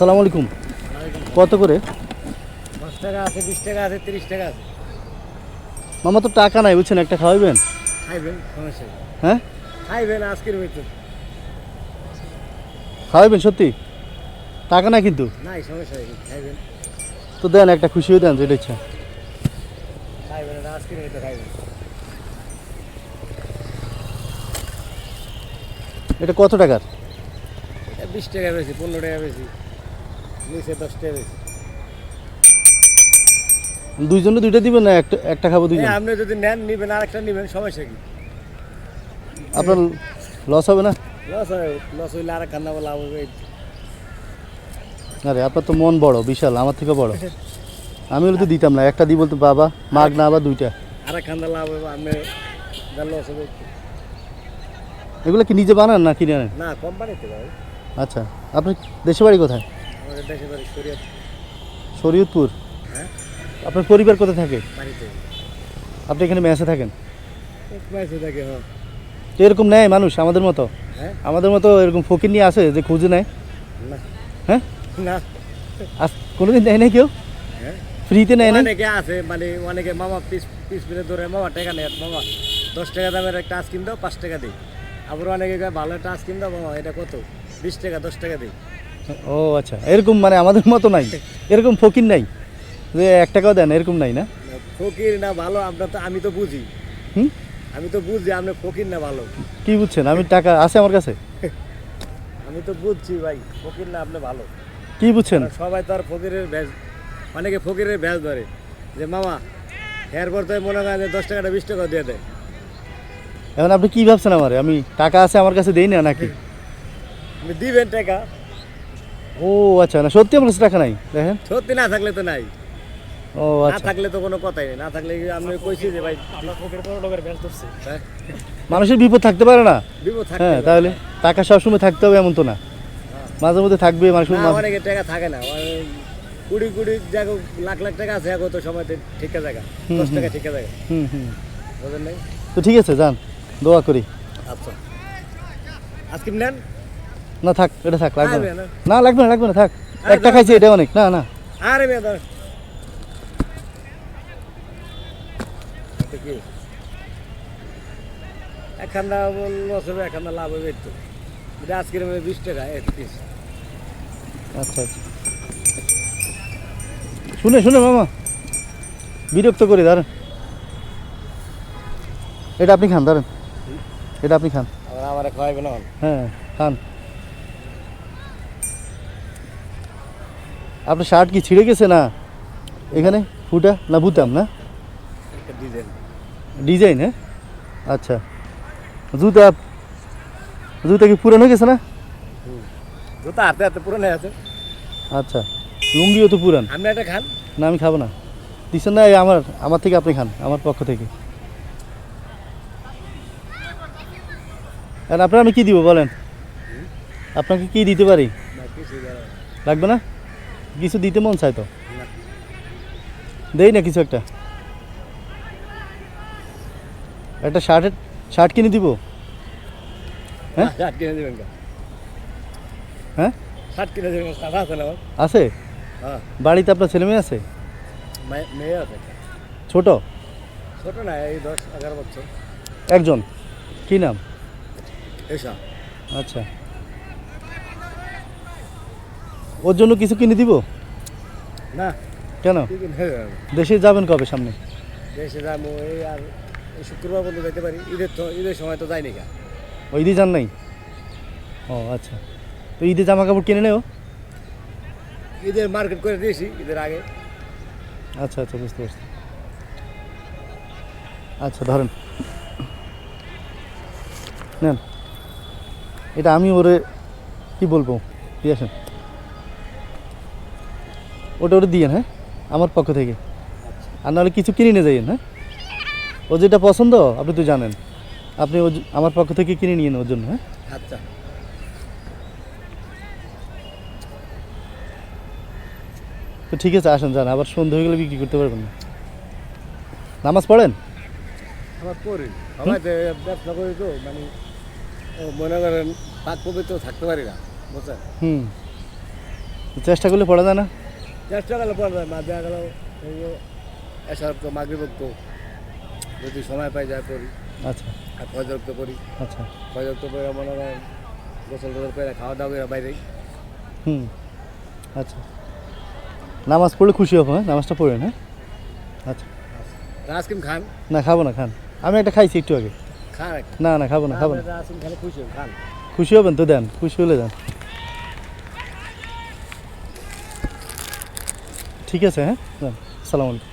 আসসালামু আলাইকুম। কত করে? পাঁচ টাকা আছে বিশ টাকা আছে তিরিশ টাকা আছে। মামা তো টাকা নাই বুঝছেন একটা খাওয়াইবেন? খাইবেন সমস্যা হ্যাঁ? খাইবেন আজকের ভিতর খাওয়াইবেন সত্যি? টাকা নাই কিন্তু? নাই সমস্যা নেই খাইবেন। তো দেন একটা খুশি হয়ে দেন যেটা ইচ্ছা। খাইবেন এটা আজকের ভিতর খাইবেন। এটা কত টাকার? এটা বিশ টাকা বেশি পনেরো টাকা বেশি। দুইজনে দুইটা দিবেন না? একটা একটা খাব দুইজন? আপনি যদি নেন নিবেন আর একটা নিবেন সমস্যা কি? আপনার লস হবে না? লস হয় লস হইলে আর খান্না লাভ হবে আরে আপনার তো মন বড় বিশাল আমার থেকে বড়। আমি হলে তো দিতাম না একটা দিই বলতো বাবা মাগ না আবার দুইটা। আর খান্না লাভ হবে আপনি লস হবে এগুলো কি নিজে বানান না কিনে আনেন? না কোম্পানিতে আচ্ছা আপনি দেশে বাড়ি কোথায়? আমাদের বাড়ি শরীয়তপুর? হ্যাঁ। আপনার পরিবার কোথায় থাকে? বাড়িতে। আপনি এখানে মেসে থাকেন? মাসে থাকে হ্যাঁ তো এরকম নেয় মানুষ আমাদের মতো? হ্যাঁ। আমাদের মতো এরকম ফকির নিয়ে আসে যে খুঁজে নেয়? না। হ্যাঁ? না। আজ কোনোদিন নেয় নাই কেউ? হ্যাঁ। ফ্রিতে নেয় না অনেকে আছে মানে অনেকে মামা পিস পিস পিসে ধরে মামা টাকা নেই মামা দশ টাকা দামের একটা আইসক্রিম দাও পাঁচ টাকা দিই আবার অনেকে ভালো একটা আইসক্রিম দাও মামা এটা কত? বিশ টাকা দশ টাকা দিই ও আচ্ছা। এরকম মানে আমাদের মতো নাই। এরকম ফকির নাই। যে এক টাকাও দেন এরকম নাই না? ফকির না ভালো আমরা তো আমি তো বুঝি। হুম? আমি তো বুঝি আপনি ফকির না ভালো। কি বুঝছেন? আমি টাকা আছে আমার কাছে? আমি তো বুঝছি ভাই ফকির না আপনি ভালো। কি বুঝছেন? সবাই তো আর ফকিরের ভ্যাজ অনেকে ফকিরের ভ্যাজ ধরে। যে মামা এরপর তো মনে হয় যে দশ টাকাটা বিশ টাকা দিয়ে দেয়। এখন আপনি কি ভাবছেন আমার? আমি টাকা আছে আমার কাছে দেই না নাকি? আপনি দিবেন টাকা। ও আচ্ছা না সত্যি আমার কাছে টাকা নাই দেখেন। সত্যি না থাকলে তো নাই। ও না আচ্ছা। থাকলে তো কোনো কথাই নেই না থাকলে কি আমি কইছি যে ভাই হ্যাঁ। মানুষের বিপদ থাকতে পারে না? বিপদ থাকতে হ্যাঁ তাহলে টাকা সবসময় থাকতে হবে এমন তো না। মাঝে মধ্যে থাকবে মানুষের না, অনেকে টাকা থাকে না। কুড়ি কুড়ি জায়গা লাখ লাখ টাকা আছে এখন তো সময় ঠিক জায়গা দশ টাকা ঠিক জায়গা। হুম হুম। বুঝলেন নাই? তো ঠিক আছে যান দোয়া করি। আচ্ছা। আজকে নেন? না থাক এটা থাক লাগবে না। লাগবে না। লাগবে না থাক। একটা খাইছি এটা অনেক। না না। আরে কি একখানা লস হবে একখানা লাভ হবে একটু। এটা আজকের মধ্যে বিশ টাকা এক পিস আচ্ছা আচ্ছা। শুনে শুনে মামা। বিরক্ত করে দাঁড়ান। এটা আপনি খান দাঁড়ান। এটা আপনি খান। আমার খাওয়াইবে না হ্যাঁ খান। আপনার শার্ট কি ছিঁড়ে গেছে না? এখানে? ফুটা? না বুতাম না? ডিজাইন ডিজাইন হ্যাঁ? আচ্ছা। জুতা? জুতা কি পুরানো গেছে না? জুতা হাতে হাতে পুরো আছে। আচ্ছা। লুঙ্গিও তো পুরান। আপনি একটা খান। না আমি খাব না। দিচ্ছেন না আমার আমার থেকে আপনি খান আমার পক্ষ থেকে। আর আপনার আমি কি দিব বলেন? আপনাকে কি দিতে পারি? লাগবে না? কিছু দিতে মন চায় তো। দেই না কিছু একটা। একটা শার্টের শার্ট কিনে দিব? হ্যাঁ? শার্ট কিনে দেবেন হ্যাঁ? শার্ট কিনে দেবেন আছে না আছে? হ্যাঁ। বাড়িতে আপনার ছেলে মেয়ে আছে? মেয়ে আছে। ছোট? ছোট না এই দশ এগারো বছর। একজন। কি নাম? এসা আচ্ছা। ওর জন্য কিছু কিনে দিব? না। কেন? দেশে যাবেন কবে সামনে? দেশে যাব এই আর এই শুক্রবার পর্যন্ত যেতে পারি। ঈদের তো ঈদের সময় তো যায়নি কা ও ঈদে যান নাই? ও আচ্ছা। তো ঈদে জামা কাপড় কিনে নেও। ঈদের মার্কেট করে দিয়েছি ঈদের আগে। আচ্ছা আচ্ছা বুঝতে পারছি। আচ্ছা ধরেন। নেন। এটা আমি ওরে কি বলব? দিয়ে আসেন। ওটা ওটা দিয়ে হ্যাঁ? আমার পক্ষ থেকে। আর নাহলে কিছু কিনে নিয়ে যাইয়েন হ্যাঁ? ও যেটা পছন্দ আপনি তো জানেন। আপনি ও আমার পক্ষ থেকে কিনে নিয়ে ওর জন্য হ্যাঁ? আচ্ছা। তো ঠিক আছে আসেন যান। আবার সন্ধ্যে হয়ে গেলে বিক্রি করতে পারবেন না। নামাজ পড়েন? আমার তো ব্যবসা করি তো মানে মনে করেন পাক পবিত্র থাকতে পারি না বুঝছেন? হুম। চেষ্টা করলে পড়া যায় না? চেষ্টা করলে পড়া যায় মা দেখা গেল এসব তো মাগরি বকতো যদি সময় পাই যায় পড়ি আচ্ছা। আর ফজর তো পড়ি আচ্ছা। ফজর তো পড়ে মনে করেন গোসল টোসল করে খাওয়া দাওয়া করে বাইরে হুম। আচ্ছা। নামাজ পড়লে খুশি হব হ্যাঁ? নামাজটা পড়েন হ্যাঁ? আচ্ছা। আইসক্রিম খান। না খাব না খান। আমি একটা খাইছি একটু আগে। খান না না খাব না খাব না। খুশি হবেন তো দেন। খুশি হলে দেন। ঠিক আছে হ্যাঁ দেন সালাম আলাইকুম